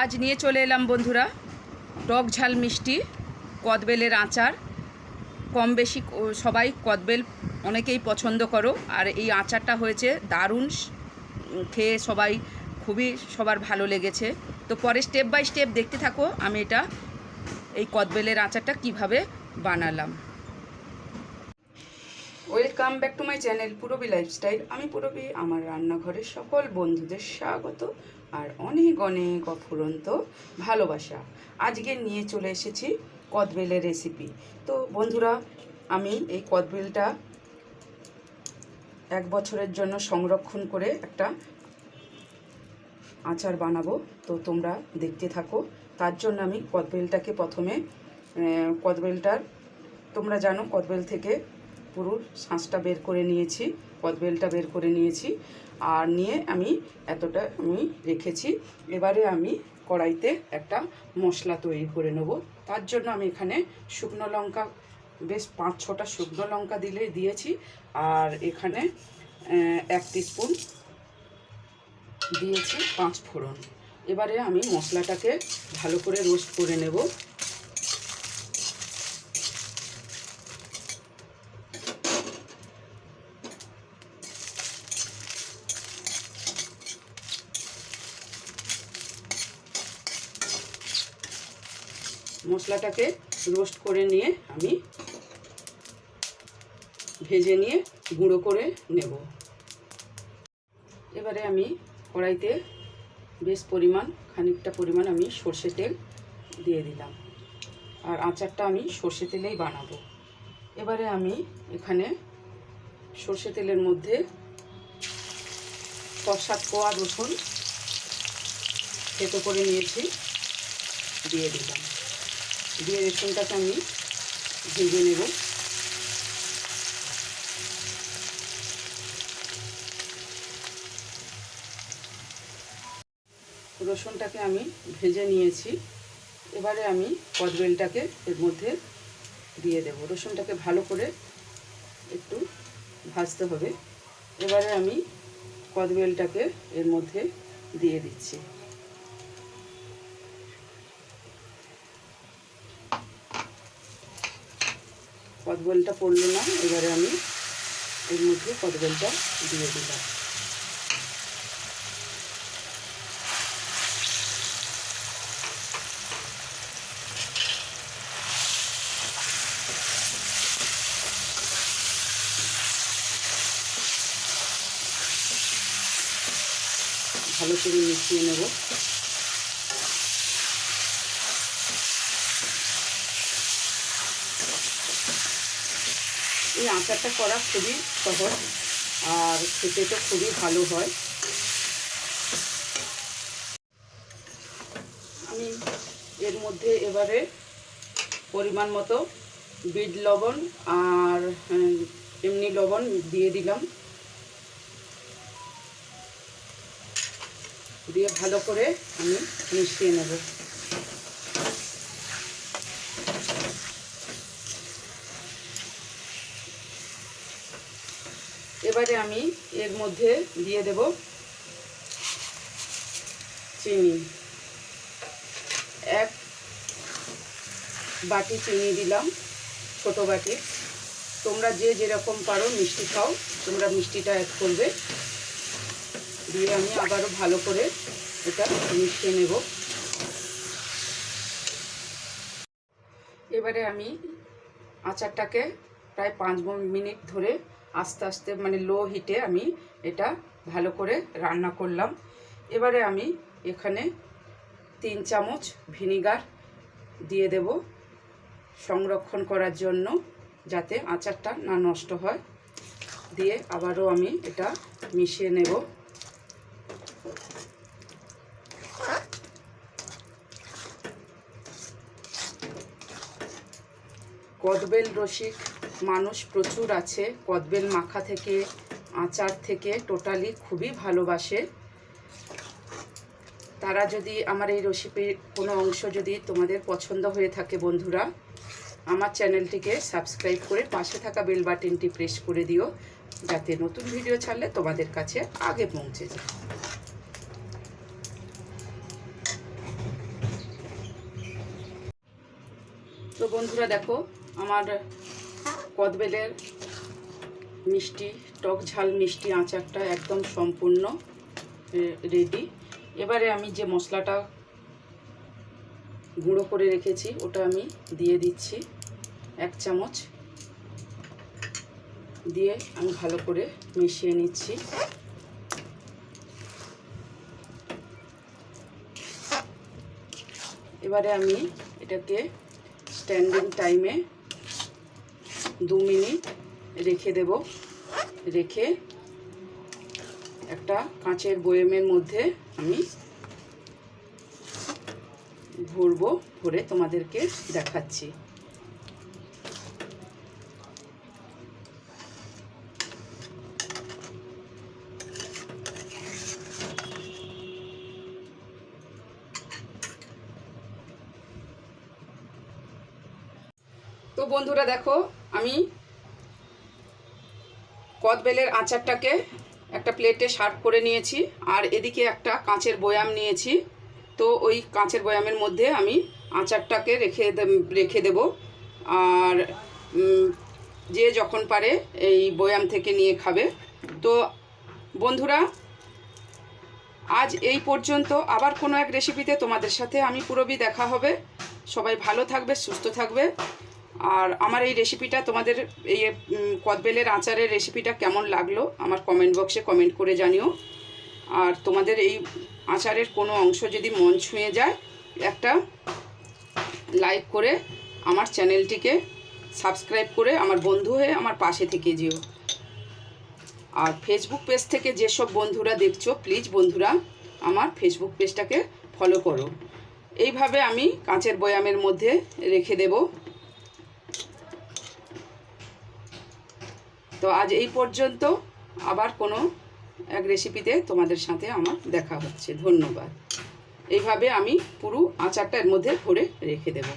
আজ নিয়ে চলে এলাম বন্ধুরা, টক ঝাল মিষ্টি, কদবেলের আচার। কম বেশি সবাই কদবেল অনেকেই পছন্দ করো, আর এই আচারটা হয়েছে দারুণ খেয়ে সবাই খুবই, সবার ভালো লেগেছে। তো পরে স্টেপ বাই স্টেপ দেখতে থাকো, আমি এটা, এই কদবেলের আচারটা কীভাবে বানালাম। Welcome back to my channel Purabi lifestyle আমি পুরবি আমার রান্নাঘরের সকল বন্ধুদের স্বাগত আর অনেক অনেক অফুরন্ত ভালোবাসা। আজকে নিয়ে চলে এসেছি কদবেলের রেসিপি তো বন্ধুরা, আমি এই কদবেলটা এক বছরের জন্য সংরক্ষণ করে একটা আচার বানাবো। তো তোমরা দেখতে থাকো। তার জন্য আমি কদবেলটাকে প্রথমে কদবেলটার, তোমরা জানো কদবেল থেকে পুরো শাঁসটা বের করে নিয়েছি কদবেলটা বের করে নিয়েছি আর নিয়ে আমি এতটা আমি রেখেছি। এবারে আমি কড়াইতে একটা মশলা তৈরি করে নেব। তার জন্য আমি এখানে শুকনো লঙ্কা, বেশ পাঁচ ছটা শুকনো লঙ্কা দিলে দিয়েছি। আর এখানে এক স্পুন দিয়েছি পাঁচ ফোড়ন। এবারে আমি মশলাটাকে ভালো করে রোস্ট করে নেব। মশলাটাকে রোস্ট করে নিয়ে আমি ভেজে নিয়ে গুঁড়ো করে নেব। এবারে আমি কড়াইতে বেশ পরিমাণ, খানিকটা পরিমাণ আমি সর্ষে তেল দিয়ে দিলাম। আর আচারটা আমি সর্ষে তেলেই বানাবো। এবারে আমি এখানে সর্ষে তেলের মধ্যে ছ কোয়া রসুন থেতো করে নিয়েছি, দিয়ে দিলাম। দিয়ে রসুনটাকে আমি ভেজে নেব। রসুনটাকে আমি ভেজে নিয়েছি। এবারে আমি কদবেলটাকে এর মধ্যে দিয়ে দেব। রসুনটাকে ভালো করে একটু ভাজতে হবে। এবারে আমি কদবেলটাকে এর মধ্যে দিয়ে দিচ্ছি। কদবেলটা পড়ল না এবারে আমি এর মধ্যে কদবেলটা দিয়ে দিলাম। ভালো করে মিশিয়ে নেব। আচারটা করা খুবই সহজ, আর খেতে তো খুবই ভালো হয়। আমি এর মধ্যে এবারে পরিমাণ মতো বিট লবণ আর এমনি লবণ দিয়ে দিলাম। দিয়ে ভালো করে আমি মিশিয়ে নেব। এবারে আমি এর মধ্যে দিয়ে দেব চিনি। এক বাটি চিনি দিলাম, ছোট বাটি। তোমরা যে যেরকম পারো মিষ্টি খাও, তোমরা মিষ্টিটা অ্যাড করবে। দিয়ে আমি আবারও ভালো করে এটা মিশিয়ে নেব। এবারে আমি আচারটাকে প্রায় পাঁচ মিনিট ধরে আস্তে আস্তে মানে লো হিটে আমি এটা ভালো করে রান্না করলাম। এবারে আমি এখানে তিন চামচ ভিনিগার দিয়ে দেব সংরক্ষণ করার জন্য যাতে আচারটা না নষ্ট হয়। দিয়ে আবারও আমি এটা মিশিয়ে নেব। কদবেল রসিক মানুষ প্রচুর আছে। কদবেল মাখা থেকে, আচার থেকে টোটালি খুবই ভালোবাসে। তারা যদি আমার এই রেসিপির কোনো অংশ যদি তোমাদের পছন্দ হয়ে থাকে বন্ধুরা, আমার চ্যানেলটিকে সাবস্ক্রাইব করে পাশে থাকা বেল বাটনটি প্রেস করে দিও, যাতে নতুন ভিডিও ছাড়লে তোমাদের কাছে আগে পৌঁছে যায়। তো বন্ধুরা দেখো, আমার কদবেলের মিষ্টি, টক ঝাল মিষ্টি আচারটা একদম সম্পূর্ণ রেডি এবারে আমি যে মশলাটা গুঁড়ো করে রেখেছি, ওটা আমি দিয়ে দিচ্ছি এক চামচ। দিয়ে আমি ভালো করে মিশিয়ে নিচ্ছি। এবারে আমি এটাকে স্ট্যান্ডিং টাইমে দু মিনিট রেখে দেব। রেখে একটা কাঁচের বয়েমের মধ্যে আমি ভরবো, ভরে তোমাদেরকে দেখাচ্ছি। তো বন্ধুরা দেখো আমি কদবেলের আচারটাকে একটা প্লেটে সার্ভ করে নিয়েছি, আর এদিকে একটা কাঁচের বয়াম নিয়েছি। তো ওই কাঁচের বয়ামের মধ্যে আমি আচারটাকে রেখে রেখে দেব। আর যে যখন পারে এই বয়াম থেকে নিয়ে খাবে। তো বন্ধুরা, আজ এই পর্যন্ত। আবার কোনো এক রেসিপিতে তোমাদের সাথে আমি পুরবি দেখা হবে। সবাই ভালো থাকবে, সুস্থ থাকবে। আর আমার এই রেসিপিটা তোমাদের এই কদবেলের আচারের রেসিপিটা কেমন লাগল আমার কমেন্ট বক্সে কমেন্ট করে জানিও। আর তোমাদের এই আচারের কোনো অংশ যদি মন ছুঁয়ে যায়, একটা লাইক করে আমার চ্যানেলটিকে সাবস্ক্রাইব করে আমার বন্ধু হয়ে আমার পাশে থেকে যেও। আর ফেসবুক পেজ থেকে যেসব বন্ধুরা দেখছ প্লিজ বন্ধুরা, আমার ফেসবুক পেজটাকে ফলো করো। এইভাবে আমি কাঁচের বয়ামের মধ্যে রেখে দেব। তো আজ এই পর্যন্ত আবার কোনো এক রেসিপিতে তোমাদের সাথে আমার দেখা হচ্ছে। ধন্যবাদ। এইভাবে আমি পুরো আচারটা এর মধ্যে ভরে রেখে দেবো।